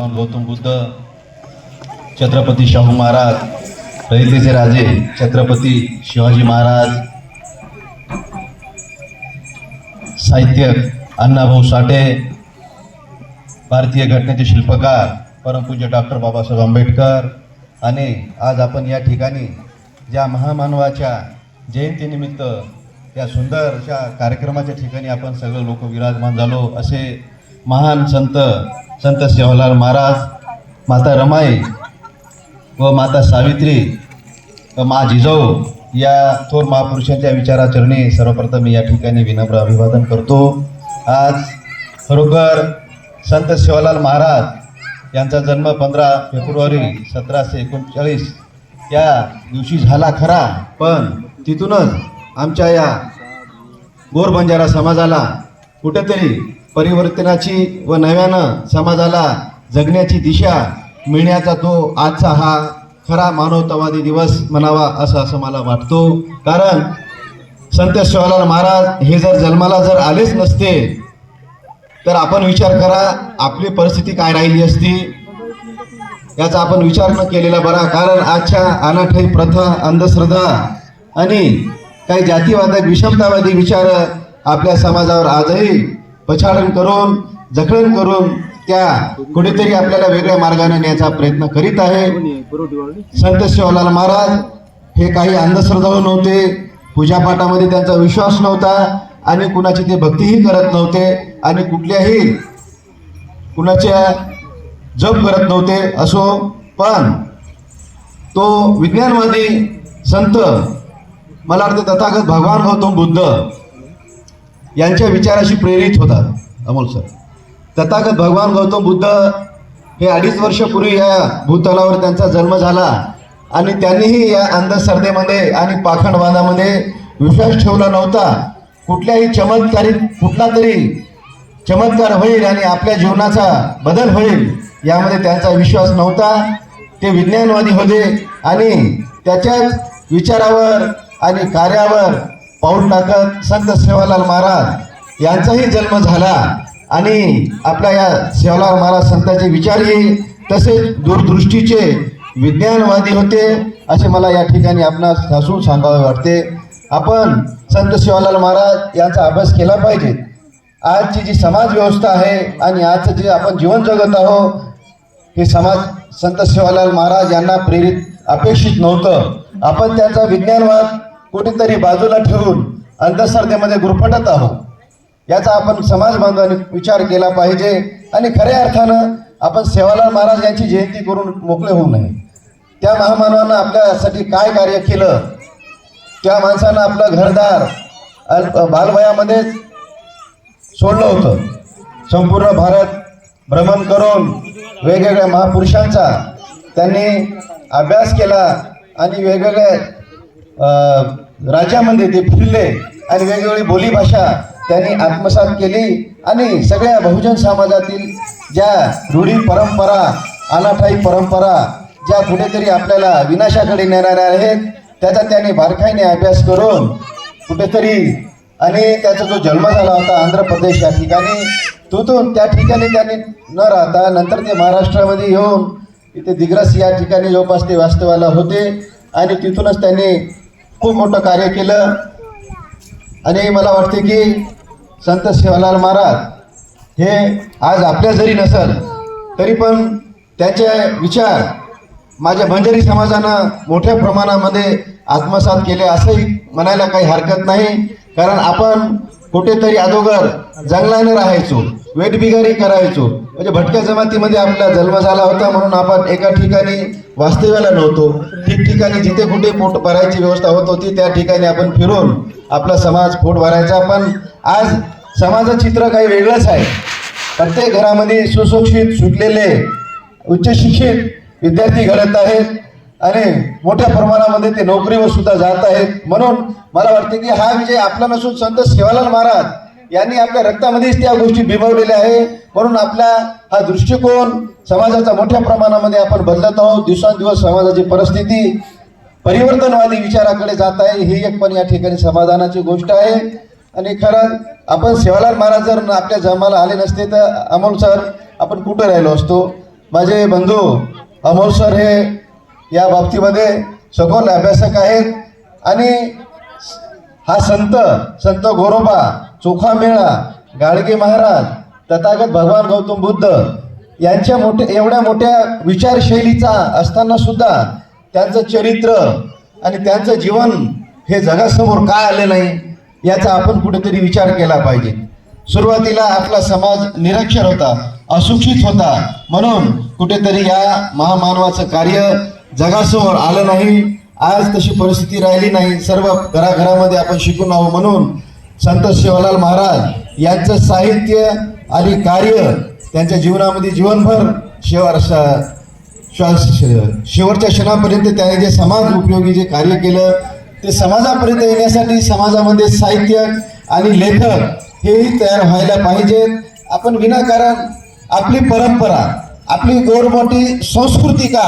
भगवान गौतम बुद्ध छत्रपती शाहू महाराज रयतेचे राजे छत्रपती शिवाजी महाराज साहित्यक अण्णाभाऊ साठे भारतीय घटनेचे शिल्पकार परमपूज्य डॉक्टर बाबासाहेब आंबेडकर आणि आज आपण या ठिकाणी ज्या महामानवाच्या जयंतीनिमित्त या सुंदर अशा कार्यक्रमाच्या ठिकाणी आपण सगळे लोक विराजमान झालो असे महान संत संत सेवालाल महाराज माता रमाई व माता सावित्री व मा जिजाऊ या थोर महापुरुषांच्या विचाराचरणी सर्वप्रथम मी या ठिकाणी विनम्र अभिवादन करतो. आज खरोखर संत सेवालाल महाराज यांचा जन्म पंधरा फेब्रुवारी सतराशे एकोणचाळीस या दिवशी झाला खरा पण तिथूनच आमच्या या गोर बंजारा समाजाला कुठेतरी परिवर्तनाची व नव्यानं समाजाला जगण्याची दिशा मिळण्याचा तो आजचा हा खरा मानवतावादी दिवस म्हणावा असं असं मला वाटतो. कारण संत शिवालाल महाराज हे जर जन्माला जर आलेच नसते तर आपण विचार करा आपली परिस्थिती काय राहिली असती? याचा आपण विचार न केलेला बरा कारण आजच्या अनाठाई प्रथा अंधश्रद्धा आणि काही जातीवादक विषमतावादी विचार आपल्या समाजावर आजही पछाडण करून जखडण करून त्या कुठेतरी आपल्याला वेगळ्या मार्गाने नेण्याचा प्रयत्न करीत आहे. संत शिवलाल महाराज हे काही अंधश्रद्धाळू नव्हते. पूजापाठामध्ये त्यांचा विश्वास नव्हता. आणि कुणाची ते भक्तीही करत नव्हते. आणि कुठल्याही कुणाच्या जप करत नव्हते असो. पण तो विज्ञानवादी संत मला वाटतं तथागत भगवान गौतम बुद्ध यांच्या विचाराशी प्रेरित होतात अमोल सर. तथागत भगवान गौतम बुद्ध हे अडीच वर्षापूर्वी या भूतलावर त्यांचा जन्म झाला आणि त्यांनीही या अंधश्रद्धेमध्ये आणि पाखंडवादामध्ये विश्वास ठेवला नव्हता. कुठल्याही चमत्कारी कुठला तरी चमत्कार होईल आणि आपल्या जीवनाचा बदल होईल यामध्ये त्यांचा विश्वास नव्हता. ते विज्ञानवादी होते आणि त्याच्याच विचारावर आणि कार्यावर पाऊल टाकत संत सेवालाल महाराज यांचाही जन्म झाला आणि आपल्या या सेवालाल महाराज संतांचे विचारही तसेच दूरदृष्टीचे विज्ञानवादी होते असे मला या ठिकाणी आपणास हसून सांगावे वाटते. आपण संत सेवालाल महाराज यांचा अभ्यास केला पाहिजे. आजची जी समाज व्यवस्था आहे आणि आजचं जे आपण जीवन जगत आहोत हे समाज संत सेवालाल महाराज यांना प्रेरित अपेक्षित नव्हतं. आपण त्यांचा विज्ञानवाद कुठेतरी बाजूला ठेवून अंधश्रद्धेमध्ये गुरफटत आहोत. याचा आपण समाज बांधवांनी विचार केला पाहिजे आणि खऱ्या अर्थानं आपण सेवालाल महाराज यांची जयंती करून मोकळे होऊ नये. त्या महामानवानं आपल्यासाठी काय कार्य केलं? त्या माणसानं आपलं घरदार बालवयामध्येच सोडलं होतं. संपूर्ण भारत भ्रमण करून वेगवेगळ्या महापुरुषांचा त्यांनी अभ्यास केला आणि वेगवेगळ्या राज्यामध्ये ते फिरले आणि वेगवेगळी बोलीभाषा त्यांनी आत्मसात केली आणि सगळ्या बहुजन समाजातील ज्या रूढी परंपरा अनाठाई परंपरा ज्या कुठेतरी आपल्याला विनाशाकडे नेणाऱ्या आहेत त्याचा त्यांनी बारकाईने अभ्यास करून कुठेतरी आणि त्याचा जो जन्म झाला होता आंध्र प्रदेश या ठिकाणी तिथून त्या ठिकाणी त्यांनी न राहता नंतर ते महाराष्ट्रामध्ये येऊन इथे दिग्रस या ठिकाणी जवळपास ते वास्तवाला होते आणि तिथूनच त्यांनी खूप मोठं कार्य केलं. आणि मला वाटते की संत सेवालाल महाराज हे आज आपल्या जरी नसल तरी पण त्याचे विचार माझ्या बंजारी समाजानं मोठ्या प्रमाणामध्ये आत्मसात केले असंही म्हणायला काही हरकत नाही. कारण आपण कुठेतरी अगोदर जंगलानं राहायचो. वेठबिगारी करायचो. म्हणजे भटक्या जमातीमध्ये आपला जन्म झाला होता म्हणून आपण एका ठिकाणी वास्तव्याला नव्हतो. ठिकठिकाणी जिथे कुठे पोट भरायची व्यवस्था होत होती त्या ठिकाणी आपण फिरून आपला समाज पोट भरायचा. पण आज समाजाचं चित्र काही वेगळंच आहे. प्रत्येक घरामध्ये सुशिक्षित सुटलेले उच्च शिक्षित विद्यार्थी घडत आहेत आणि मोठ्या प्रमाणामध्ये ते नोकरीवर सुद्धा जात आहेत. म्हणून मला वाटते की हा विजय आपला नसून संत सेवालाल महाराज यांनी आपल्या रक्तामध्येच त्या गोष्टी बिभवलेल्या आहे म्हणून आपला हा दृष्टिकोन समाजाचा मोठ्या प्रमाणामध्ये आपण बदलत आहोत. दिवसांदिवस समाजाची परिस्थिती परिवर्तनवादी विचाराकडे जात आहे. ही एक पण या ठिकाणी समाधानाची गोष्ट आहे. आणि खरं आपण सेवालाल महाराज जर आपल्या जन्माला आले नसते तर अमोल सर आपण कुठं राहिलो असतो? माझे बंधू अमोल सर हे या बाबतीमध्ये सखोल अभ्यासक आहेत. आणि हा संत संत गोरोबा चोखा मेळा गाडगे महाराज तथागत भगवान गौतम बुद्ध यांच्या मोठ्या एवढ्या मोठ्या विचारशैलीचा असताना सुद्धा त्यांचं चरित्र आणि त्यांचं जीवन हे जगासमोर का आलं नाही याचा आपण कुठेतरी विचार केला पाहिजे. सुरुवातीला आपला समाज निरक्षर होता अशिक्षित होता. म्हणून कुठेतरी या महामानवाचं कार्य जगासमोर आलं नाही. आज तशी परिस्थिती राहिली नाही. सर्व घराघरामध्ये आपण शिकून आहो म्हणून संत शिवलाल महाराज यांचं साहित्य आणि कार्य त्यांच्या जीवनामध्ये जीवनभर शेवर श्वास शेवटच्या क्षणापर्यंत त्याने जे समाज उपयोगी जे कार्य केलं ते समाजापर्यंत येण्यासाठी समाजामध्ये साहित्य आणि लेखक हेही तयार व्हायला पाहिजेत. आपण विनाकारण आपली परंपरा आपली गोरमोठी संस्कृती का